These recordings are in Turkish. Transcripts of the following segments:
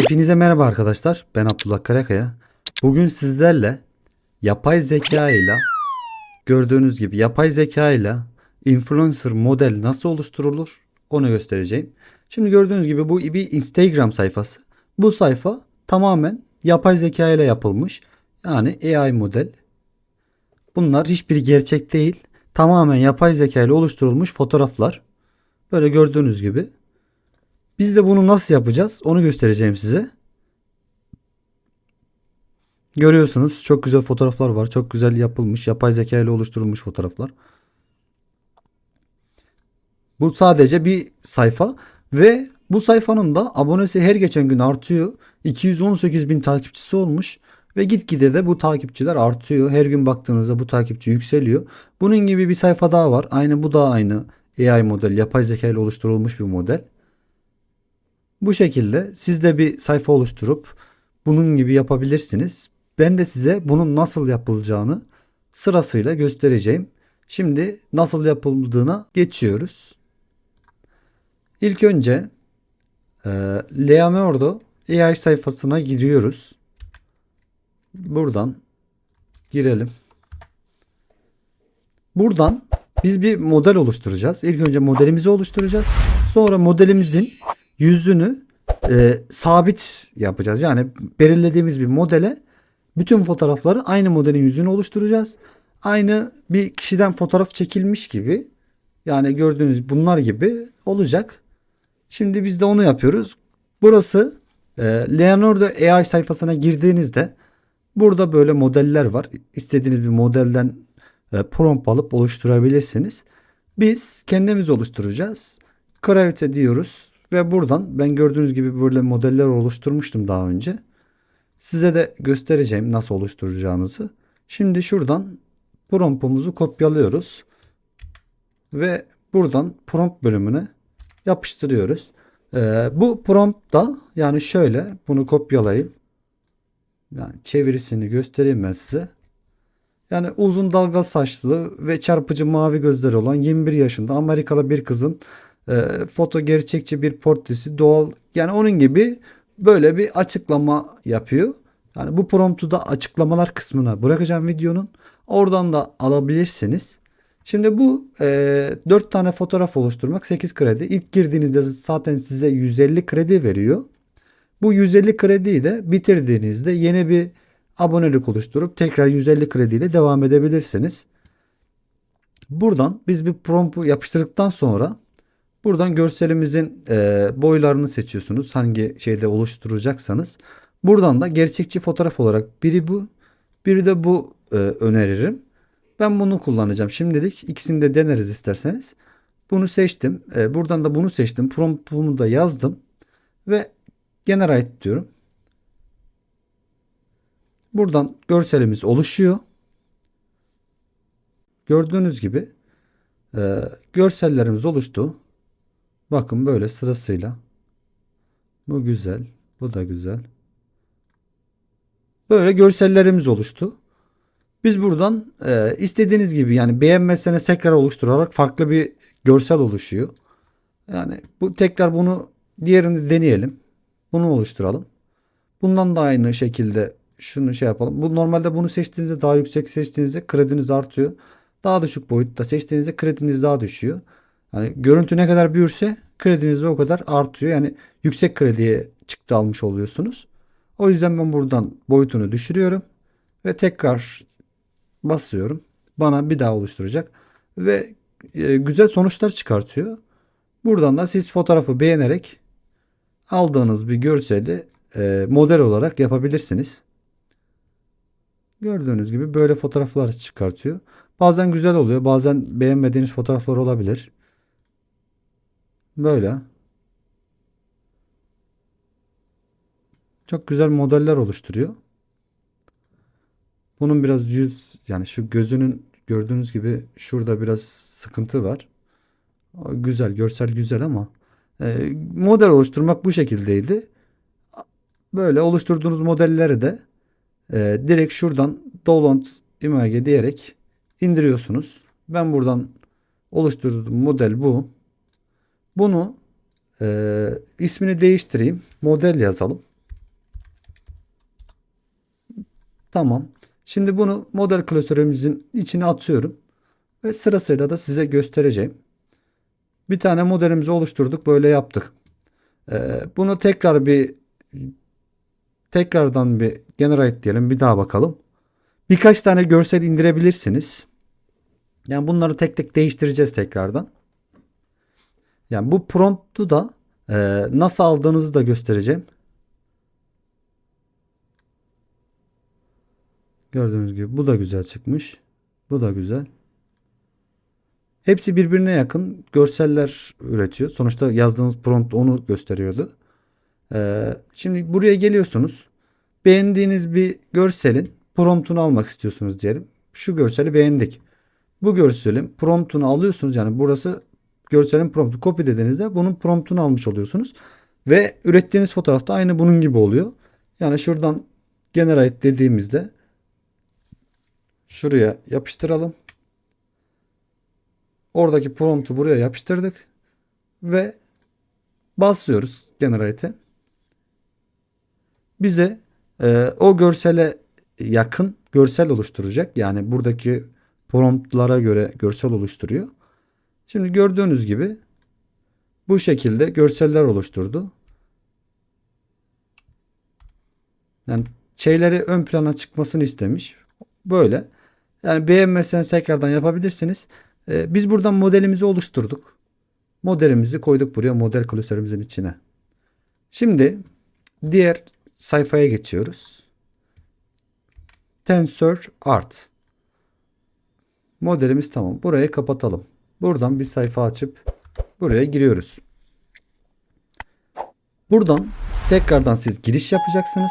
Hepinize merhaba arkadaşlar. Ben Abdullah Karakaya. Bugün sizlerle yapay zeka ile gördüğünüz gibi yapay zeka ile influencer model nasıl oluşturulur onu göstereceğim. Şimdi gördüğünüz gibi bu bir Instagram sayfası. Bu sayfa tamamen yapay zeka ile yapılmış. Yani AI model. Bunlar hiçbiri gerçek değil. Tamamen yapay zeka ile oluşturulmuş fotoğraflar. Böyle gördüğünüz gibi. Biz de bunu nasıl yapacağız onu göstereceğim size. Görüyorsunuz çok güzel fotoğraflar var. Çok güzel yapılmış yapay zeka ile oluşturulmuş fotoğraflar. Bu sadece bir sayfa ve bu sayfanın da abonesi her geçen gün artıyor. 218 bin takipçisi olmuş ve gitgide de bu takipçiler artıyor. Her gün baktığınızda bu takipçi yükseliyor. Bunun gibi bir sayfa daha var. Aynı bu da aynı AI model, yapay zeka ile oluşturulmuş bir model. Bu şekilde siz de bir sayfa oluşturup bunun gibi yapabilirsiniz. Ben de size bunun nasıl yapılacağını sırasıyla göstereceğim. Şimdi nasıl yapıldığına geçiyoruz. İlk önce e, Leonardo AI sayfasına giriyoruz. Buradan girelim. Buradan biz bir model oluşturacağız. İlk önce modelimizi oluşturacağız. Sonra modelimizin yüzünü e, sabit yapacağız. Yani belirlediğimiz bir modele bütün fotoğrafları aynı modelin yüzünü oluşturacağız. Aynı bir kişiden fotoğraf çekilmiş gibi yani gördüğünüz bunlar gibi olacak. Şimdi biz de onu yapıyoruz. Burası e, Leonardo AI sayfasına girdiğinizde burada böyle modeller var. İstediğiniz bir modelden e, prompt alıp oluşturabilirsiniz. Biz kendimiz oluşturacağız. Create diyoruz ve buradan ben gördüğünüz gibi böyle modeller oluşturmuştum daha önce. Size de göstereceğim nasıl oluşturacağınızı. Şimdi şuradan promptumuzu kopyalıyoruz. Ve buradan prompt bölümüne yapıştırıyoruz. Ee, bu prompt da yani şöyle bunu kopyalayayım. Yani çevirisini göstereyim ben size. Yani uzun dalga saçlı ve çarpıcı mavi gözleri olan 21 yaşında Amerikalı bir kızın e, foto gerçekçi bir portresi doğal yani onun gibi böyle bir açıklama yapıyor. Yani bu promptu da açıklamalar kısmına bırakacağım videonun. Oradan da alabilirsiniz. Şimdi bu e, 4 tane fotoğraf oluşturmak 8 kredi. İlk girdiğinizde zaten size 150 kredi veriyor. Bu 150 krediyi de bitirdiğinizde yeni bir abonelik oluşturup tekrar 150 krediyle devam edebilirsiniz. Buradan biz bir promptu yapıştırdıktan sonra buradan görselimizin e, boylarını seçiyorsunuz. Hangi şeyde oluşturacaksanız. Buradan da gerçekçi fotoğraf olarak biri bu, biri de bu e, öneririm. Ben bunu kullanacağım şimdilik. İkisini de deneriz isterseniz. Bunu seçtim. E, buradan da bunu seçtim. Promptumu da yazdım. Ve generate diyorum. Buradan görselimiz oluşuyor. Gördüğünüz gibi e, görsellerimiz oluştu. Bakın böyle sırasıyla. Bu güzel. Bu da güzel. Böyle görsellerimiz oluştu. Biz buradan e, istediğiniz gibi yani beğenmezseniz tekrar oluşturarak farklı bir görsel oluşuyor. Yani bu tekrar bunu diğerini deneyelim. Bunu oluşturalım. Bundan da aynı şekilde şunu şey yapalım. Bu normalde bunu seçtiğinizde daha yüksek seçtiğinizde krediniz artıyor. Daha düşük boyutta seçtiğinizde krediniz daha düşüyor. Yani görüntü ne kadar büyürse krediniz de o kadar artıyor. Yani yüksek krediye çıktı almış oluyorsunuz. O yüzden ben buradan boyutunu düşürüyorum ve tekrar basıyorum. Bana bir daha oluşturacak ve e, güzel sonuçlar çıkartıyor. Buradan da siz fotoğrafı beğenerek aldığınız bir görseli e, model olarak yapabilirsiniz. Gördüğünüz gibi böyle fotoğraflar çıkartıyor. Bazen güzel oluyor, bazen beğenmediğiniz fotoğraflar olabilir. Böyle. Çok güzel modeller oluşturuyor. Bunun biraz yüz yani şu gözünün gördüğünüz gibi şurada biraz sıkıntı var. Güzel, görsel güzel ama e, model oluşturmak bu şekildeydi. Böyle oluşturduğunuz modelleri de e, direkt şuradan download image diyerek indiriyorsunuz. Ben buradan oluşturduğum model bu. Bunu e, ismini değiştireyim. Model yazalım. Tamam. Şimdi bunu model klasörümüzün içine atıyorum. Ve sırasıyla da size göstereceğim. Bir tane modelimizi oluşturduk. Böyle yaptık. E, bunu tekrar bir tekrardan bir generate diyelim. Bir daha bakalım. Birkaç tane görsel indirebilirsiniz. Yani bunları tek tek değiştireceğiz tekrardan. Yani bu promptu da e, nasıl aldığınızı da göstereceğim. Gördüğünüz gibi bu da güzel çıkmış. Bu da güzel. Hepsi birbirine yakın görseller üretiyor. Sonuçta yazdığınız prompt onu gösteriyordu. Ee, şimdi buraya geliyorsunuz. Beğendiğiniz bir görselin promptunu almak istiyorsunuz diyelim. Şu görseli beğendik. Bu görselin promptunu alıyorsunuz. Yani burası görselin promptu. Copy dediğinizde bunun promptunu almış oluyorsunuz. Ve ürettiğiniz fotoğrafta aynı bunun gibi oluyor. Yani şuradan generate dediğimizde şuraya yapıştıralım. Oradaki promptu buraya yapıştırdık. Ve basıyoruz generate'e. Bize e, o görsele yakın görsel oluşturacak. Yani buradaki promptlara göre görsel oluşturuyor. Şimdi gördüğünüz gibi bu şekilde görseller oluşturdu. Yani şeyleri ön plana çıkmasını istemiş. Böyle. Yani beğenmezseniz tekrardan yapabilirsiniz. Ee, biz buradan modelimizi oluşturduk. Modelimizi koyduk buraya model klasörümüzün içine. Şimdi diğer sayfaya geçiyoruz. Tensor Art. Modelimiz tamam. Burayı kapatalım. Buradan bir sayfa açıp buraya giriyoruz. Buradan tekrardan siz giriş yapacaksınız.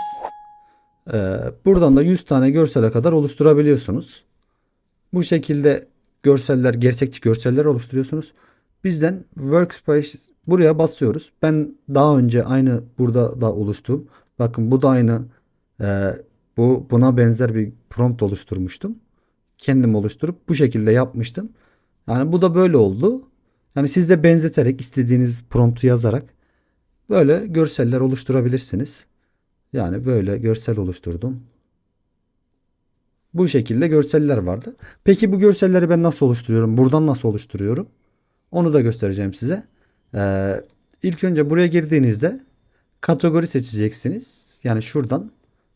Ee, buradan da 100 tane görsele kadar oluşturabiliyorsunuz. Bu şekilde görseller, gerçekçi görseller oluşturuyorsunuz. Bizden Workspace buraya basıyoruz. Ben daha önce aynı burada da oluştum. Bakın bu da aynı e, bu buna benzer bir prompt oluşturmuştum. Kendim oluşturup bu şekilde yapmıştım. Yani bu da böyle oldu. Yani siz de benzeterek istediğiniz promptu yazarak böyle görseller oluşturabilirsiniz. Yani böyle görsel oluşturdum. Bu şekilde görseller vardı. Peki bu görselleri ben nasıl oluşturuyorum? Buradan nasıl oluşturuyorum? Onu da göstereceğim size. Ee, ilk önce buraya girdiğinizde kategori seçeceksiniz. Yani şuradan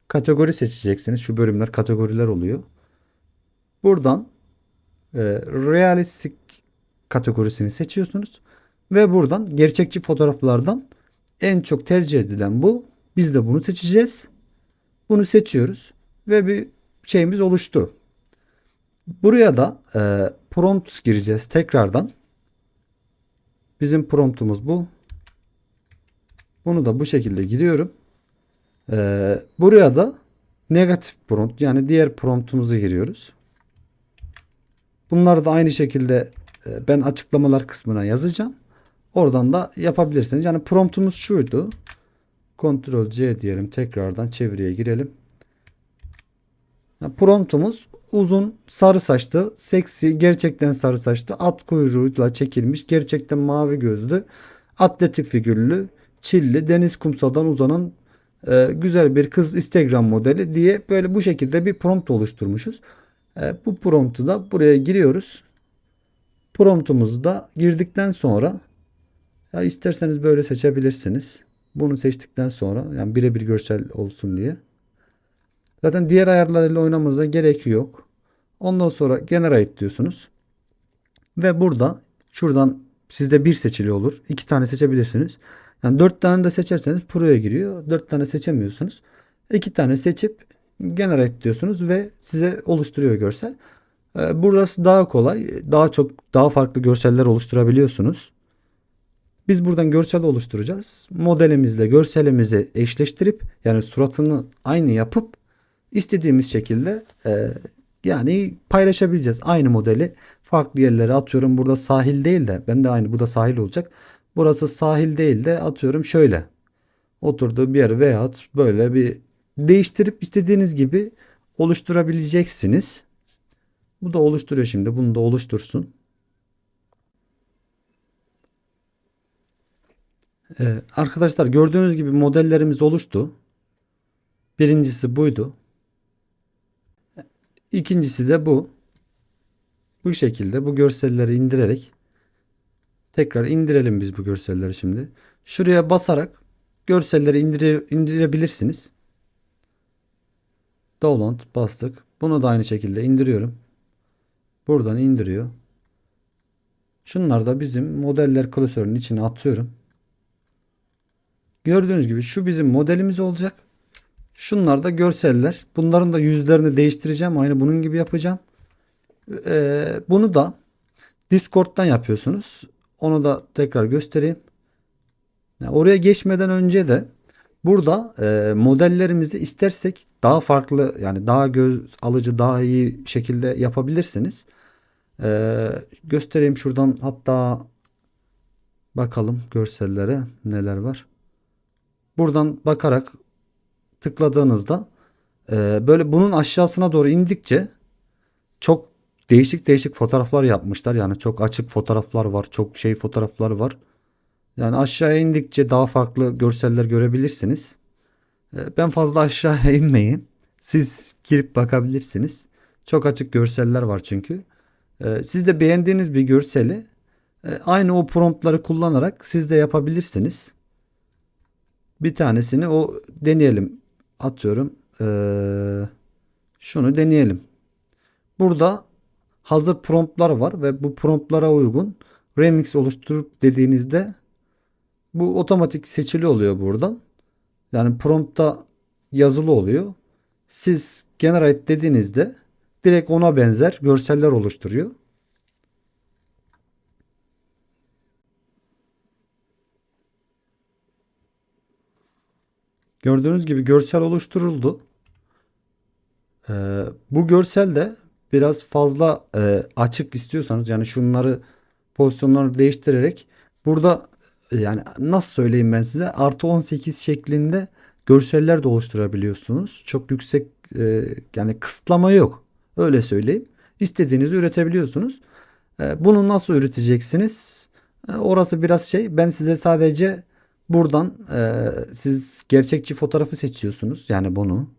kategori seçeceksiniz. Şu bölümler kategoriler oluyor. Buradan e, realistik kategorisini seçiyorsunuz. Ve buradan gerçekçi fotoğraflardan en çok tercih edilen bu. Biz de bunu seçeceğiz. Bunu seçiyoruz. Ve bir şeyimiz oluştu. Buraya da e, prompt gireceğiz tekrardan. Bizim promptumuz bu. Bunu da bu şekilde giriyorum. E, buraya da negatif prompt yani diğer promptumuzu giriyoruz. Bunları da aynı şekilde e, ben açıklamalar kısmına yazacağım. Oradan da yapabilirsiniz. Yani promptumuz şuydu. Ctrl C diyelim tekrardan çevireye girelim. Yani promptumuz uzun sarı saçlı, seksi, gerçekten sarı saçlı, at kuyruğuyla çekilmiş, gerçekten mavi gözlü, atletik figürlü, çilli, deniz kumsaldan uzanan e, güzel bir kız Instagram modeli diye böyle bu şekilde bir prompt oluşturmuşuz. E, bu promptu da buraya giriyoruz. Promptumuzu da girdikten sonra ya isterseniz böyle seçebilirsiniz. Bunu seçtikten sonra yani birebir görsel olsun diye. Zaten diğer ayarlarıyla oynamanıza gerek yok. Ondan sonra generate diyorsunuz. Ve burada şuradan sizde bir seçili olur. iki tane seçebilirsiniz. Yani dört tane de seçerseniz Pro'ya giriyor. Dört tane seçemiyorsunuz. İki tane seçip generate diyorsunuz ve size oluşturuyor görsel. Ee, burası daha kolay. Daha çok daha farklı görseller oluşturabiliyorsunuz. Biz buradan görsel oluşturacağız. Modelimizle görselimizi eşleştirip yani suratını aynı yapıp istediğimiz şekilde e, yani paylaşabileceğiz. Aynı modeli farklı yerlere atıyorum. Burada sahil değil de ben de aynı bu da sahil olacak. Burası sahil değil de atıyorum şöyle. Oturduğu bir yer veyahut böyle bir değiştirip istediğiniz gibi oluşturabileceksiniz. Bu da oluşturuyor şimdi. Bunu da oluştursun. Ee, arkadaşlar gördüğünüz gibi modellerimiz oluştu. Birincisi buydu. İkincisi de bu. Bu şekilde bu görselleri indirerek tekrar indirelim biz bu görselleri şimdi. Şuraya basarak görselleri indire, indirebilirsiniz. Download bastık. Bunu da aynı şekilde indiriyorum. Buradan indiriyor. Şunlar da bizim modeller klasörünün içine atıyorum. Gördüğünüz gibi şu bizim modelimiz olacak. Şunlar da görseller. Bunların da yüzlerini değiştireceğim. Aynı bunun gibi yapacağım. Ee, bunu da Discord'dan yapıyorsunuz. Onu da tekrar göstereyim. Yani oraya geçmeden önce de burada e, modellerimizi istersek daha farklı yani daha göz alıcı daha iyi şekilde yapabilirsiniz. Ee, göstereyim şuradan hatta bakalım görsellere neler var. Buradan bakarak tıkladığınızda e, böyle bunun aşağısına doğru indikçe çok değişik değişik fotoğraflar yapmışlar. Yani çok açık fotoğraflar var. Çok şey fotoğraflar var. Yani aşağıya indikçe daha farklı görseller görebilirsiniz. E, ben fazla aşağıya inmeyeyim. Siz girip bakabilirsiniz. Çok açık görseller var çünkü. E, siz de beğendiğiniz bir görseli e, aynı o promptları kullanarak siz de yapabilirsiniz. Bir tanesini o deneyelim. Atıyorum. Ee, şunu deneyelim. Burada hazır promptlar var ve bu promptlara uygun remix oluşturup dediğinizde bu otomatik seçili oluyor buradan. Yani promptta yazılı oluyor. Siz generate dediğinizde direkt ona benzer görseller oluşturuyor. Gördüğünüz gibi görsel oluşturuldu. Ee, bu görsel de biraz fazla e, açık istiyorsanız yani şunları pozisyonları değiştirerek burada yani nasıl söyleyeyim ben size artı 18 şeklinde görseller de oluşturabiliyorsunuz. Çok yüksek e, yani kısıtlama yok. Öyle söyleyeyim. İstediğinizi üretebiliyorsunuz. E, bunu nasıl üreteceksiniz? E, orası biraz şey. Ben size sadece Buradan e, siz gerçekçi fotoğrafı seçiyorsunuz. Yani bunu.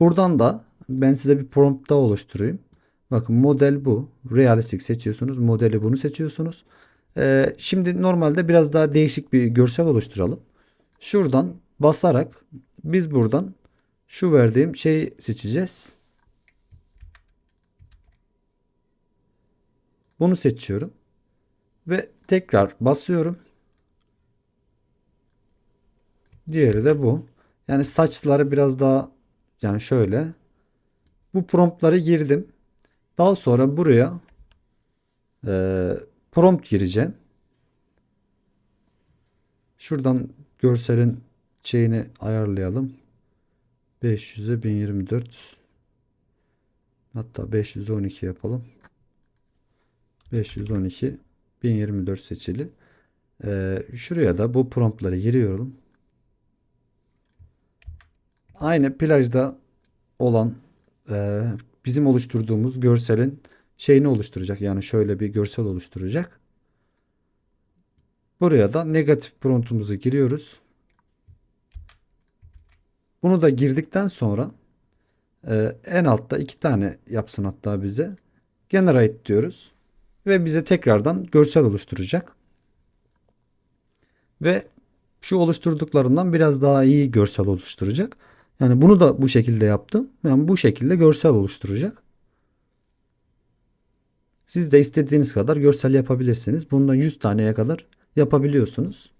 Buradan da ben size bir prompt daha oluşturayım. Bakın model bu. Realistik seçiyorsunuz. Modeli bunu seçiyorsunuz. E, şimdi normalde biraz daha değişik bir görsel oluşturalım. Şuradan basarak biz buradan şu verdiğim şeyi seçeceğiz. Bunu seçiyorum. Ve tekrar basıyorum. Diğeri de bu. Yani saçları biraz daha yani şöyle. Bu promptları girdim. Daha sonra buraya e, prompt gireceğim. Şuradan görselin şeyini ayarlayalım. 500'e 1024 hatta 512 yapalım. 512 1024 seçili. Ee, şuraya da bu promptları giriyorum aynı plajda olan e, bizim oluşturduğumuz görselin şeyini oluşturacak. Yani şöyle bir görsel oluşturacak. Buraya da negatif promptumuzu giriyoruz. Bunu da girdikten sonra e, en altta iki tane yapsın hatta bize. Generate diyoruz. Ve bize tekrardan görsel oluşturacak. Ve şu oluşturduklarından biraz daha iyi görsel oluşturacak. Yani bunu da bu şekilde yaptım. Yani bu şekilde görsel oluşturacak. Siz de istediğiniz kadar görsel yapabilirsiniz. Bundan 100 taneye kadar yapabiliyorsunuz.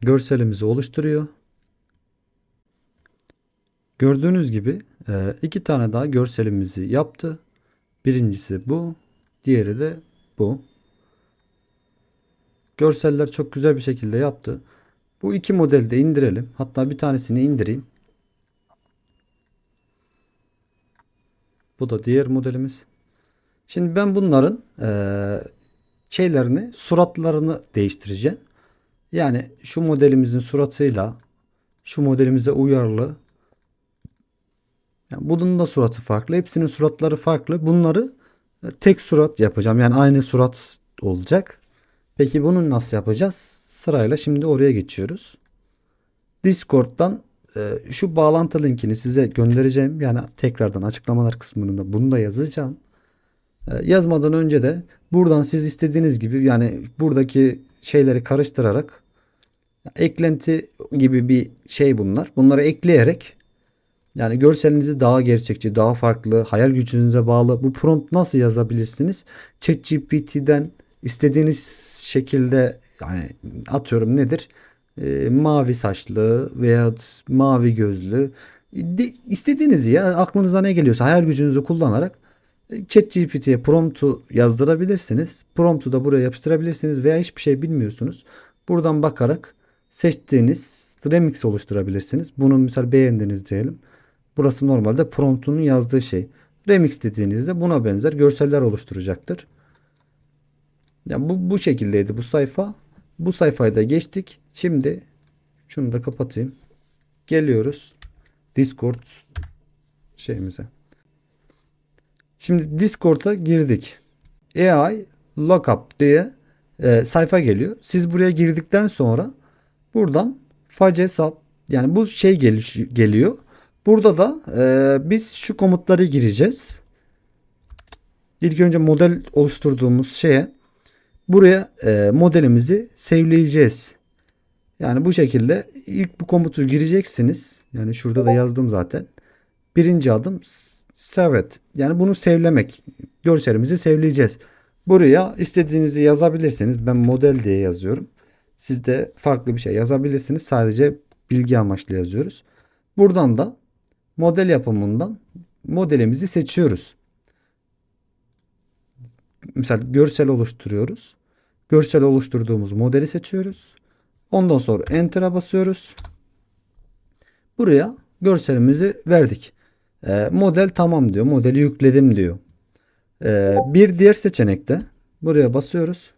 Görselimizi oluşturuyor. Gördüğünüz gibi e, iki tane daha görselimizi yaptı. Birincisi bu. Diğeri de bu. Görseller çok güzel bir şekilde yaptı. Bu iki modeli de indirelim. Hatta bir tanesini indireyim. Bu da diğer modelimiz. Şimdi ben bunların e, şeylerini, suratlarını değiştireceğim. Yani şu modelimizin suratıyla şu modelimize uyarlı. Yani bunun da suratı farklı. Hepsinin suratları farklı. Bunları e, tek surat yapacağım. Yani aynı surat olacak. Peki bunu nasıl yapacağız? Sırayla şimdi oraya geçiyoruz. Discord'dan şu bağlantı linkini size göndereceğim. Yani tekrardan açıklamalar kısmında bunu da yazacağım. E, yazmadan önce de buradan siz istediğiniz gibi yani buradaki şeyleri karıştırarak eklenti gibi bir şey bunlar. Bunları ekleyerek yani görselinizi daha gerçekçi, daha farklı, hayal gücünüze bağlı bu prompt nasıl yazabilirsiniz? ChatGPT'den istediğiniz şekilde yani atıyorum nedir? Ee, mavi saçlı veya mavi gözlü de, istediğiniz ya aklınıza ne geliyorsa hayal gücünüzü kullanarak e, ChatGPT'ye promptu yazdırabilirsiniz. Promptu da buraya yapıştırabilirsiniz veya hiçbir şey bilmiyorsunuz. Buradan bakarak seçtiğiniz remix oluşturabilirsiniz. Bunu misal beğendiniz diyelim. Burası normalde promptunun yazdığı şey. Remix dediğinizde buna benzer görseller oluşturacaktır. Yani bu, bu şekildeydi bu sayfa. Bu sayfayı da geçtik. Şimdi şunu da kapatayım. Geliyoruz. Discord şeyimize. Şimdi Discord'a girdik. AI Lookup diye e, sayfa geliyor. Siz buraya girdikten sonra buradan face sap yani bu şey gel geliyor. Burada da e, biz şu komutları gireceğiz. İlk önce model oluşturduğumuz şeye buraya e, modelimizi sevleyeceğiz. Yani bu şekilde ilk bu komutu gireceksiniz. Yani şurada da yazdım zaten. Birinci adım save it. Yani bunu sevlemek. Görselimizi sevleyeceğiz. Buraya istediğinizi yazabilirsiniz. Ben model diye yazıyorum. Siz de farklı bir şey yazabilirsiniz. Sadece bilgi amaçlı yazıyoruz. Buradan da model yapımından modelimizi seçiyoruz. Mesela görsel oluşturuyoruz. Görsel oluşturduğumuz modeli seçiyoruz. Ondan sonra enter'a basıyoruz. Buraya görselimizi verdik. E, model tamam diyor. Modeli yükledim diyor. E, bir diğer seçenekte buraya basıyoruz.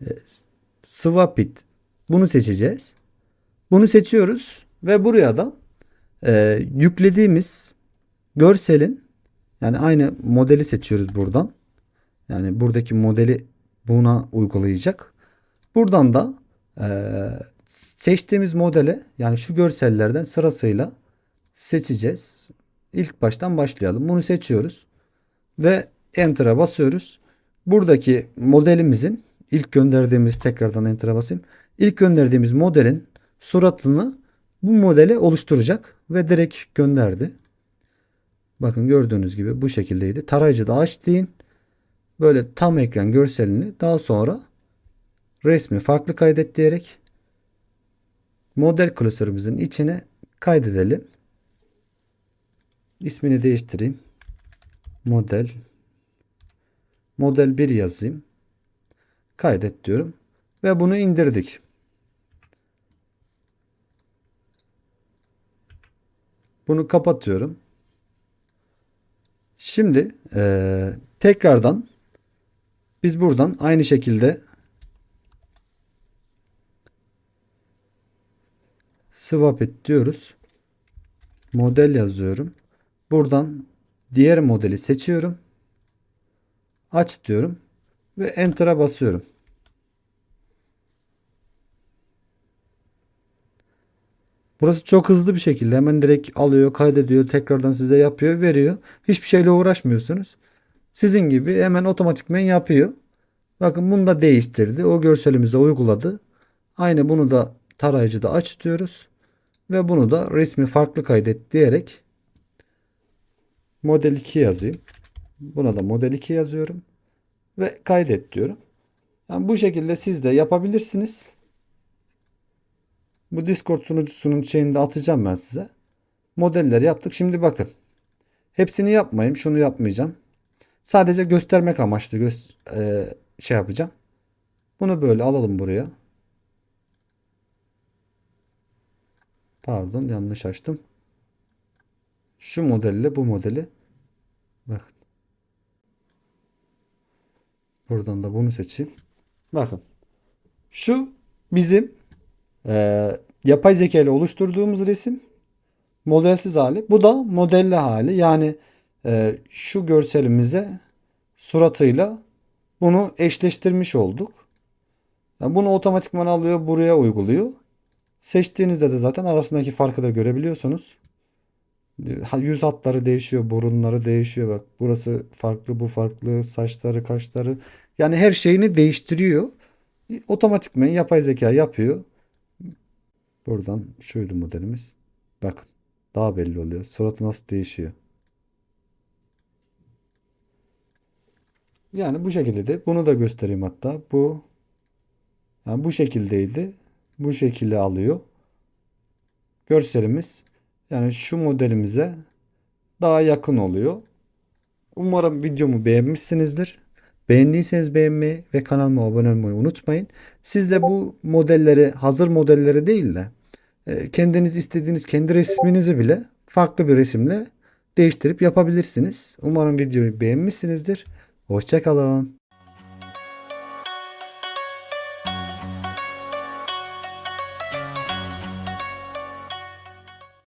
E, swap it. Bunu seçeceğiz. Bunu seçiyoruz ve buraya da e, yüklediğimiz görselin yani aynı modeli seçiyoruz buradan. Yani buradaki modeli buna uygulayacak. Buradan da e, seçtiğimiz modele yani şu görsellerden sırasıyla seçeceğiz. İlk baştan başlayalım. Bunu seçiyoruz ve Enter'a basıyoruz. Buradaki modelimizin ilk gönderdiğimiz tekrardan Enter'a basayım. İlk gönderdiğimiz modelin suratını bu modeli oluşturacak ve direkt gönderdi. Bakın gördüğünüz gibi bu şekildeydi. Tarayıcı da aç deyin. Böyle tam ekran görselini daha sonra resmi farklı kaydet diyerek model klasörümüzün içine kaydedelim. İsmini değiştireyim. Model model 1 yazayım. Kaydet diyorum ve bunu indirdik. Bunu kapatıyorum. Şimdi e, tekrardan biz buradan aynı şekilde swap et diyoruz. Model yazıyorum. Buradan diğer modeli seçiyorum. Aç diyorum ve enter'a basıyorum. Burası çok hızlı bir şekilde hemen direkt alıyor, kaydediyor, tekrardan size yapıyor, veriyor. Hiçbir şeyle uğraşmıyorsunuz. Sizin gibi hemen otomatikmen yapıyor. Bakın bunu da değiştirdi. O görselimize uyguladı. Aynı bunu da tarayıcıda aç diyoruz. Ve bunu da resmi farklı kaydet diyerek model 2 yazayım. Buna da model 2 yazıyorum. Ve kaydet diyorum. Yani bu şekilde siz de yapabilirsiniz. Bu Discord sunucusunun şeyini de atacağım ben size. Modeller yaptık. Şimdi bakın. Hepsini yapmayayım. Şunu yapmayacağım. Sadece göstermek amaçlı gö e, şey yapacağım. Bunu böyle alalım buraya. Pardon yanlış açtım. Şu modelle bu modeli. Bakın. Buradan da bunu seçeyim. Bakın. Şu bizim e, yapay zeka ile oluşturduğumuz resim. Modelsiz hali. Bu da modelli hali. Yani e, şu görselimize suratıyla bunu eşleştirmiş olduk. Yani bunu otomatikman alıyor buraya uyguluyor. Seçtiğinizde de zaten arasındaki farkı da görebiliyorsunuz. Yüz hatları değişiyor, burunları değişiyor bak. Burası farklı, bu farklı, saçları, kaşları. Yani her şeyini değiştiriyor. Otomatikman yapay zeka yapıyor. Buradan şuydu modelimiz. Bakın daha belli oluyor. Suratı nasıl değişiyor. Yani bu şekilde de bunu da göstereyim hatta. Bu yani bu şekildeydi. Bu şekilde alıyor. Görselimiz yani şu modelimize daha yakın oluyor. Umarım videomu beğenmişsinizdir. Beğendiyseniz beğenmeyi ve kanalıma abone olmayı unutmayın. Siz de bu modelleri hazır modelleri değil de kendiniz istediğiniz kendi resminizi bile farklı bir resimle değiştirip yapabilirsiniz. Umarım videoyu beğenmişsinizdir. Hoşçakalın.